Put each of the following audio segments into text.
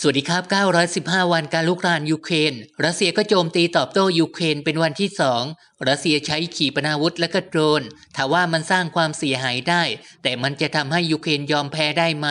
สวัสดีครับ 915 วันการลุกรานยูเครน รัสเซียก็โจมตีตอบโต้ยูเครนเป็นวันที่สองรัสเซียใช้ขีปนาวุธและก็โดรนถาว่ามันสร้างความเสียหายได้ แต่มันจะทำให้ยูเครนยอมแพ้ได้ไหม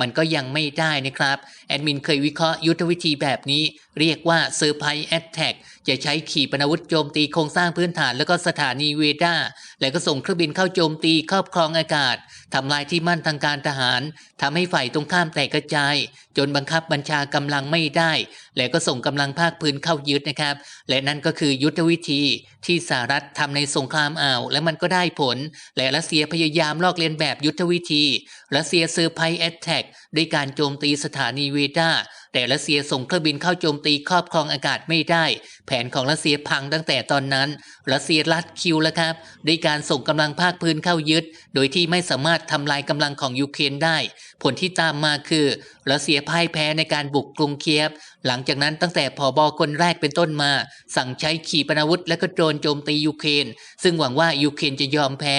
มันก็ยังไม่ได้นะครับ แอดมินเคยวิเคราะห์ยุทธวิธีแบบนี้ เรียกว่าเซอร์ไพรส์แอตแทกจะใช้ขีปนาวุธโจมตีโครงสร้างพื้นฐานแล้วก็สถานีเวดาแล้วก็ส่งเครื่องบินเข้าโจมตีครอบครองอากาศทำลายที่มั่นทางการทหารทำให้ฝ่ายตรงข้ามแตกกระจาย จนบังคับบัญชากำลังไม่ได้ และก็ส่งกำลังภาคพื้นเข้ายึดนะครับ และนั่นก็คือยุทธวิธีที่สหรัฐทำในสงครามอ่าว และมันก็ได้ผล และรัสเซียพยายามลอกเลียนแบบยุทธวิธีรัสเซียเซอร์ไพรส์แอตแทกด้วยการโจมตีสถานีเวด้าแต่รัสเซียส่งเครื่องบินเข้าโจมตีครอบครองอากาศไม่ได้ แผนของรัสเซียพังตั้งแต่ตอนนั้น รัสเซียลัดคิวแล้วครับด้วยการส่งกำลังภาคพื้นเข้ายึด โดยที่ไม่สามารถทำลายกำลังของยูเครนได้ ผลที่ตามมาคือรัสเซียพ่ายแพ้ในการบุกกรุงเคียฟ หลังจากนั้นตั้งแต่ผอบอคนแรกเป็นต้นมา สั่งใช้ขีปนาวุธและก็โดรนโจมตียูเครนซึ่งหวังว่ายูเครนจะยอมแพ้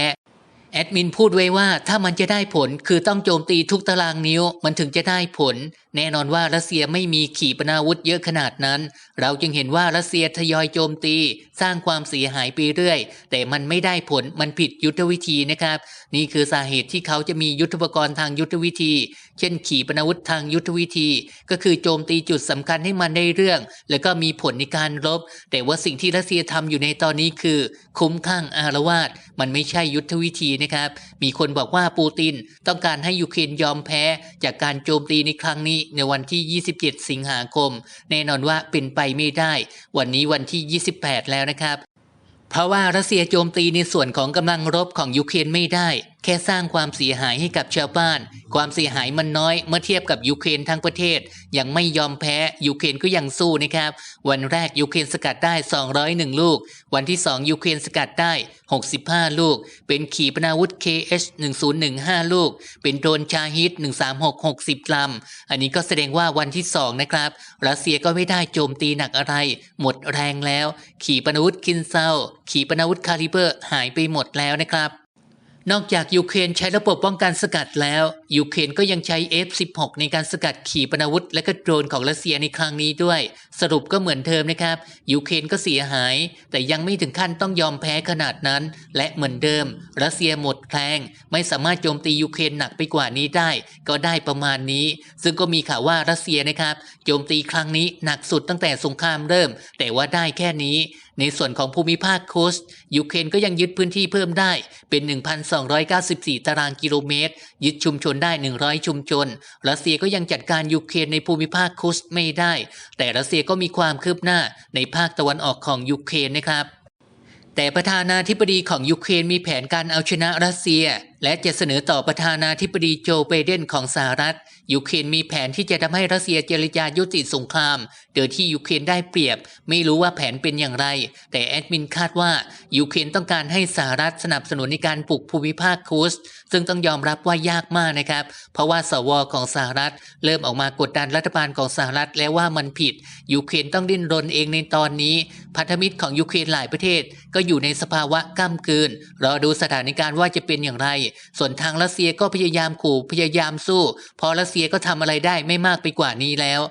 แอดมินพูดไว้ว่าถ้ามันจะได้ผลคือต้องโจมตีทุกตารางนิ้วมันถึงจะได้ผล แน่นอนว่ารัสเซียไม่มีขีปนาวุธเยอะขนาดนั้น เราจึงเห็นว่ารัสเซียทยอยโจมตี สร้างความเสียหายไปเรื่อย แต่มันไม่ได้ผลมันผิดยุทธวิธีนะครับ นี่คือสาเหตุที่เขาจะมียุทธปกรณ์ทางยุทธวิธี เช่น ขีปนาวุธทางยุทธวิธี ก็คือโจมตีจุดสำคัญให้มันได้เรื่อง แล้วก็มีผลในการรบ แต่ว่าสิ่งที่รัสเซียทำอยู่ในตอนนี้คือ คุ้มข้างอารวาสมันไม่ใช่ยุทธวิธีนะครับ มีคนบอกว่าปูตินต้องการให้ยูเครนยอมแพ้จากการโจมตีในครั้งนี้ในวันที่ 27 สิงหาคม แน่นอนว่าเป็นไปไม่ได้ วันนี้วันที่ 28 แล้วนะครับ เพราะว่ารัสเซียโจมตีในส่วนของกำลังรบของยูเครนไม่ได้ แค่สร้างความเสียหายให้กับชาวบ้าน ความเสียหายมันน้อยเมื่อเทียบกับยูเครนทั้งประเทศ ยังไม่ยอมแพ้ยูเครนก็ยังสู้นะครับ วันแรกยูเครนสกัดได้ 201 ลูก วันที่ 2 ยูเครนสกัดได้ 65 ลูก เป็นขีปนาวุธ KH 1015 ลูก เป็นโดรนชาฮิต 136 60ลำ อันนี้ก็แสดงว่าวันที่ 2 นะครับ รัสเซียก็ไม่ได้โจมตีหนักอะไร หมดแรงแล้ว ขีปนาวุธคินเซาขีปนาวุธคาลิเบอร์หายไปหมดแล้วนะครับ นอกจากยูเครนใช้ระบบป้องกันสกัดแล้ว ยูเครนก็ยังใช้ F16 ในการสกัดขีปนาวุธ และก็โดรนของรัสเซียในครั้งนี้ด้วย สรุปก็เหมือนเดิมนะครับยูเครนก็เสียหาย แต่ยังไม่ถึงขั้นต้องยอมแพ้ขนาดนั้น และเหมือนเดิม รัสเซียหมดแรงไม่สามารถโจมตียูเครนหนักไปกว่านี้ได้ ก็ได้ประมาณนี้ ซึ่งก็มีข่าวว่ารัสเซียนะครับโจมตีครั้งนี้หนักสุดตั้งแต่สงครามเริ่ม แต่ว่าได้แค่นี้ ในส่วนของภูมิภาคโคสยูเครนก็ยังยึดพื้นที่เพิ่มได้เป็น 1,294 ตารางกิโลเมตร ยึดชุมชนได้ 100 ชุมชน รัสเซียก็ยังจัดการยูเครนในภูมิภาคโคสไม่ได้ แต่รัสเซียก็มีความคืบหน้าในภาคตะวันออกของยูเครนนะครับ แต่ประธานาธิบดีของยูเครนมีแผนการเอาชนะรัสเซียและจะเสนอต่อประธานาธิบดีโจไบเดนของสหรัฐ ยูเครนมีแผนที่จะทำให้รัสเซียเจรจายุติสงคราม โดยที่ยูเครนได้เปรียบ ไม่รู้ว่าแผนเป็นอย่างไร แต่แอดมินคาดว่ายูเครนต้องการให้สหรัฐสนับสนุนในการปลุกภูมิภาคคูสซึ่งต้องยอมรับว่ายากมากนะครับ เพราะว่าสวของสหรัฐ เริ่มออกมากดดันรัฐบาลของสหรัฐแล้วว่ามันผิด ยูเครนต้องดิ้นรนเองในตอนนี้ พันธมิตรของยูเครนหลายประเทศ ก็อยู่ในสภาวะก้ามกลืนรอดูสถานการณ์ว่าจะเป็นอย่างไรส่วนทางรัสเซียก็พยายามขู่พยายามสู้พราะรัสเซียก็ทำอะไรได้ไม่มากไปกว่านี้แล้ว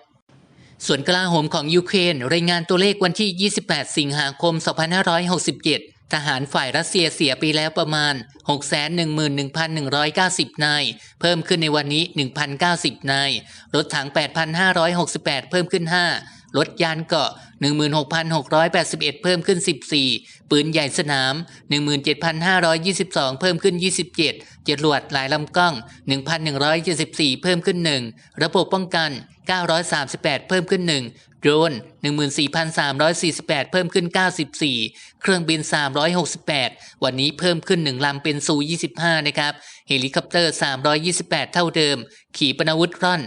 ส่วนกลาโหมของยูเครนรายงานตัวเลขวันที่ 28 สิงหาคม 2567 ทหารฝ่ายรัสเซียเสียไปแล้วประมาณ 611,190 นาย เพิ่มขึ้นในวันนี้ 1,090 นาย รถถัง 8,568 เพิ่มขึ้น 5 รถยานเกาะ 16,681 เพิ่มขึ้น 14 ปืนใหญ่สนาม 17,522 เพิ่มขึ้น 27 จรวดหลายลำกล้อง 1,174 เพิ่มขึ้น 1 ระบบป้องกัน 938 เพิ่มขึ้น 1 โดรน 14,348 เพิ่มขึ้น 94 เครื่องบิน 368 วันนี้เพิ่มขึ้น 1 ลำเป็นซู25 นะครับ เฮลิคอปเตอร์ 328 เท่าเดิม ขีปนาวุธร่อน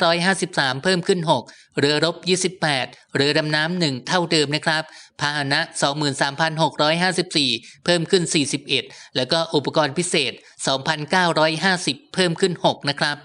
2,553 เพิ่มขึ้น 6 เรือรบ 28 เรือดำน้ำหนึ่งเท่าเดิมนะครับ พาหนะ 23,654 เพิ่มขึ้น 41 แล้วก็อุปกรณ์พิเศษ 2,950 เพิ่มขึ้น 6 นะครับ